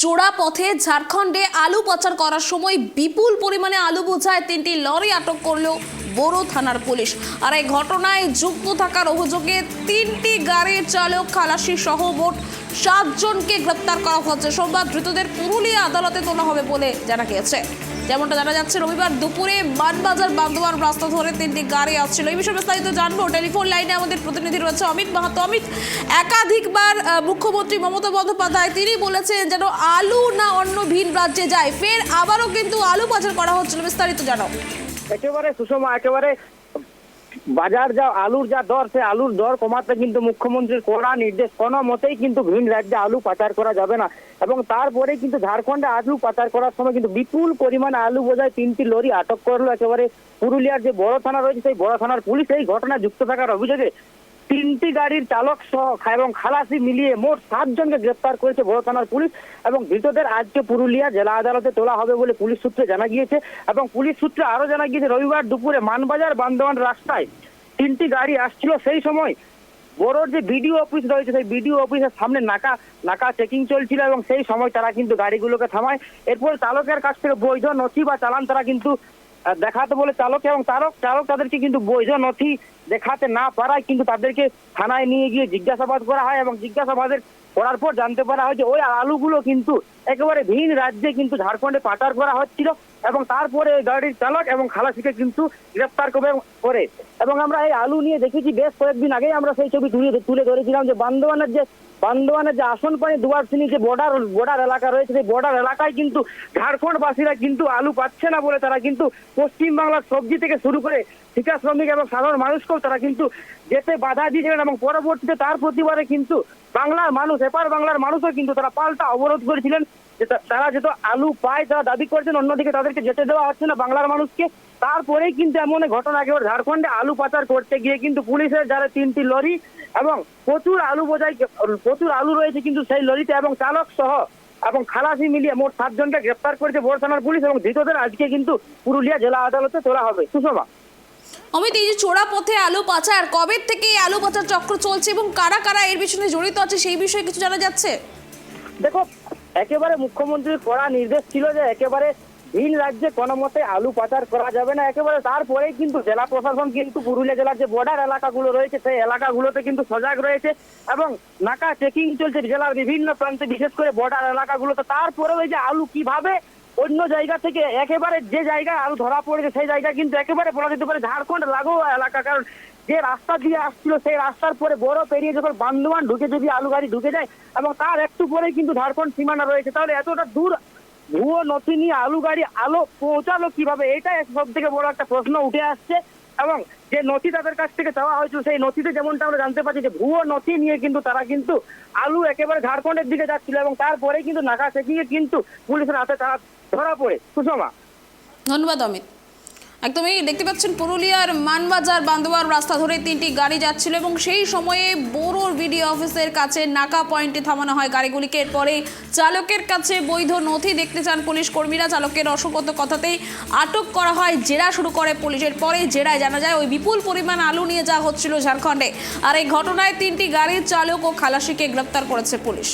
চোরা পথে ঝাড়খণ্ডে আলু পাচার করার সময় বিপুল পরিমাণে আলু বোঝায় তিনটি লরি আটক করল বড় থানার পুলিশ। আর এই ঘটনায় যুক্ত থাকার অভিযোগে তিনটি গাড়ির চালক, খালাসি সহ মোট সাতজনকে গ্রেপ্তার করা হচ্ছে সোমবার ধৃতদের পুরুলিয়া আদালতে তোলা হবে বলে জানা গিয়েছে। যেমনটা জানা যাচ্ছে, রবিবার দুপুরে বানবাজার বান্দোয়ান রাস্তা ধরে তিনটি গাড়ি আসছিল। এই বিষয়ে বিস্তারিত জানব। টেলিফোন লাইনে আমাদের প্রতিনিধি রয়েছে অমিত মাহাতো। অমিত, একাধিকবার মুখ্যমন্ত্রী মমতা বন্দ্যোপাধ্যায়, তিনি বলেছেন যেন আলু না অন্য ভিন রাজ্যে যায়। ফের আবারও কিন্তু আলু পাচার করা হচ্ছিল। বিস্তারিত জানাও। একেবারে সুষমা, একেবারে বাজার যা, আলুর যা দর, সে আলুর দর কমাতে কিন্তু মুখ্যমন্ত্রীর কড়া নির্দেশ। কোনো মতেই কিন্তু ভিন রাজ্যে আলু পাচার করা যাবে না। এবং তারপরে কিন্তু ঝাড়খণ্ডে আলু পাচার করার সময় কিন্তু বিপুল পরিমাণ আলু বোঝায় তিনটি লরি আটক করল একেবারে। পুরুলিয়ার যে বড় থানা রয়েছে, সেই বড় থানার পুলিশ এই ঘটনায় যুক্ত থাকার অভিযোগে তিনটি গাড়ির চালক সহ এবং খালাসি মিলিয়ে মোট সাতজনকে গ্রেপ্তার করেছে বড় থানার পুলিশ এবং ধৃতদের আজকে পুরুলিয়া জেলা আদালতে তোলা হবে বলে পুলিশ সূত্রে জানা গিয়েছে এবং পুলিশ সূত্রে আরও জানা গিয়েছে, রবিবার দুপুরে মানবাজার বান্দোয়ান রাস্তায় তিনটি গাড়ি আসছিল। সেই সময় বড় যে বিডিও অফিস রয়েছে, সেই বিডিও অফিসের সামনে নাকা নাকা চেকিং চলছিল এবং সেই সময় তারা কিন্তু গাড়িগুলোকে থামায়। এরপর চালকের কাছ থেকে বৈধ নথি বা চালান তারা কিন্তু দেখাতে বলে চালক এবং চালক চালক তাদেরকে কিন্তু বৈধ নথি দেখাতে না পারায় কিন্তু তাদেরকে থানায় নিয়ে গিয়ে জিজ্ঞাসাবাদ করা হয় এবং জিজ্ঞাসাবাদের করার পর জানতে পারা হয় যে ওই আলুগুলো কিন্তু একেবারে ভিন রাজ্যে কিন্তু ঝাড়খণ্ডে পাচার করা হচ্ছিল। এবং তারপরে গাড়ির চালক এবং খালাসিকে কিন্তু গ্রেপ্তার করে। এবং আমরা এই আলু নিয়ে দেখেছি, বেশ কয়েকদিন আগেই আমরা সেই ছবি তুলে তুলে ধরেছিলাম যে বান্দোয়ানের যে বান্দোয়ানের যে আসন পানি দুয়ারসিনি যে বর্ডার বর্ডার এলাকা রয়েছে, সেই বর্ডার এলাকায় কিন্তু ঝাড়খণ্ডবাসীরা কিন্তু আলু পাচ্ছে না বলে তারা কিন্তু পশ্চিমবাংলার সবজি থেকে শুরু করে ঠিকা শ্রমিক এবং সাধারণ মানুষকেও তারা কিন্তু যেতে বাধা দিয়েছিলেন এবং পরবর্তীতে তার প্রতিবাদে কিন্তু বাংলার মানুষ, এপার বাংলার মানুষও কিন্তু তারা পাল্টা অবরোধ করেছিলেন। তারা যেহেতু আলু পায় তারা দাবি করছেন অন্যদিকে তাদেরকে যেতে দেওয়া হচ্ছে না বাংলার মানুষকে। তারপরেই কিন্তু এমন এক ঘটনা একেবারে ঝাড়খণ্ডে আলু পাচার করতে গিয়ে কিন্তু পুলিশের যারা তিনটি লরি এবং প্রচুর আলু বোঝাই প্রচুর আলু রয়েছে কিন্তু সেই লরিতে এবং চালক সহ এবং খালাসি মিলিয়ে মোট সাতজনকে গ্রেপ্তার করেছে বড় থানার পুলিশ এবং ধৃতদের আজকে কিন্তু পুরুলিয়া জেলা আদালতে তোলা হবে। সুষমা। অমিত এই যে চোরা পথে আলু পাচার কবে থেকে এই আলু পাচার চক্র চলছে এবং কারা কারা এর পিছনে জড়িত আছে সেই বিষয়ে কিছু জানা যাচ্ছে? দেখো একেবারে মুখ্যমন্ত্রীর কড়া নির্দেশ ছিল যে একেবারে ভিন রাজ্যে কোনো মতে আলু পাচার করা যাবে না। একেবারে তারপরেই কিন্তু জেলা প্রশাসন কিন্তু পুরুলিয়া জেলার যে বর্ডার এলাকাগুলো রয়েছে, সেই এলাকাগুলোতে কিন্তু সজাগ রয়েছে এবং নাকা চেকিং চলছে। জেলার বিভিন্ন প্রান্তে বিশেষ করে বর্ডার এলাকাগুলোতে। তারপরেও এই যে আলু কীভাবে অন্য জায়গা থেকে একেবারে যে জায়গা আলু ধরা পড়েছে, সেই জায়গা কিন্তু একেবারে বলা যেতে পারে ঝাড়খণ্ড লাগোয়া এলাকা। কারণ যে রাস্তা দিয়ে আসছিল, সেই রাস্তার পরে বড় পেরিয়ে যখন বান্দোয়ান ঢুকে যদি আলু গাড়ি ঢুকে যায়, এবং তার একটু পরে কিন্তু ঝাড়খণ্ড সীমানা রয়েছে। তাহলে এতটা দূর ভুয়ো নথি নিয়ে আলু গাড়ি আলো পৌঁছালো কীভাবে? এটা সব থেকে বড় একটা প্রশ্ন উঠে আসছে। এবং যে নথি তাদের কাছ থেকে চাওয়া হয়েছিল, সেই নথিতে যেমনটা আমরা জানতে পারছি যে ভুয়ো নথি নিয়ে কিন্তু তারা কিন্তু আলু একেবারে ঝাড়খণ্ডের দিকে যাচ্ছিল এবং তারপরে কিন্তু নাকা চেকিংয়ে কিন্তু পুলিশের হাতে তারা ধরা পড়ে। সুষমা। ধন্যবাদ, অমিত। একদমই দেখতে পাচ্ছেন পুরুলিয়ার মানবাজার বান্দোয়ার রাস্তা ধরে তিনটি গাড়ি যাচ্ছিল এবং সেই সময়ে বোরোর বিডিও অফিসের কাছে নাকা পয়েন্টে থামানো হয় গাড়িগুলিকে। এরপরে চালকের কাছে বৈধ নথি দেখতে চান পুলিশ কর্মীরা। চালকের অসংগত কথাতেই আটক করা হয়, জেরা শুরু করে পুলিশের পরে জেরায় জানা যায়, ওই বিপুল পরিমাণ আলু নিয়ে যাওয়া হচ্ছিল ঝাড়খণ্ডে। আর এই ঘটনায় তিনটি গাড়ির চালক ও খালাসিকে গ্রেপ্তার করেছে পুলিশ।